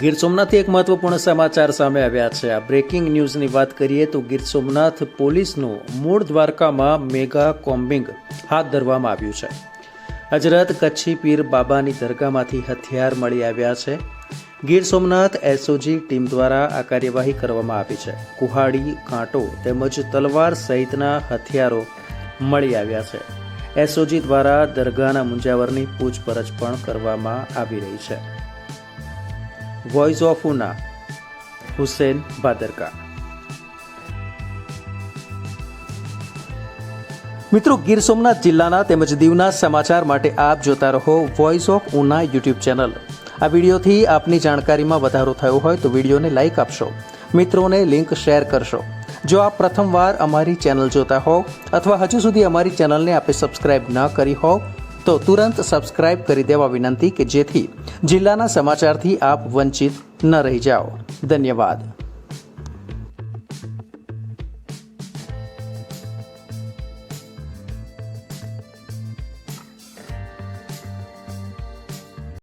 ગીર સોમનાથથી એક મહત્વપૂર્ણ સમાચાર સામે આવ્યા છે. આ બ્રેકિંગ ન્યૂઝની વાત કરીએ તો ગીર સોમનાથ પોલીસનું મૂળ દ્વારકામાં મેગા કોમ્બિંગ હાથ ધરવામાં આવ્યું છે. હજરત કચ્છી પીર બાબાની દરગાહમાંથી હથિયાર મળી આવ્યા છે. ગીર સોમનાથ એસઓજી ટીમ દ્વારા આ કાર્યવાહી કરવામાં આવી છે. કુહાડી, કાંટો તેમજ તલવાર સહિતના હથિયારો મળી આવ્યા છે. એસઓજી દ્વારા દરગાહના મુંજાવરની પૂછપરછ પણ કરવામાં આવી રહી છે. વોઇસ ઓફ ઉના હુસેન ભાદરકા મિત્રો, ગીર સોમનાથ જિલ્લાના તેમજ દીવના સમાચાર માટે આપ જોતા રહો voice of Una YouTube channel. આ વિડીયોથી આપની જાણકારીમાં વધારો થયો હોય તો વિડીયોને લાઇક આપશો. મિત્રોને લિંક શેર કરશો. જો આપ પ્રથમવાર અમારી ચેનલ જોતા હોવ અથવા હજુ સુધી અમારી ચેનલને આપે સબસ્ક્રાઇબ ન કરી હોવ તો તુરંત સબસ્ક્રાઇબ કરી દેવા વિનંતી કે જેથી જિલ્લાના સમાચારથી આપ વંચિત ન રહી જાઓ. ધન્યવાદ.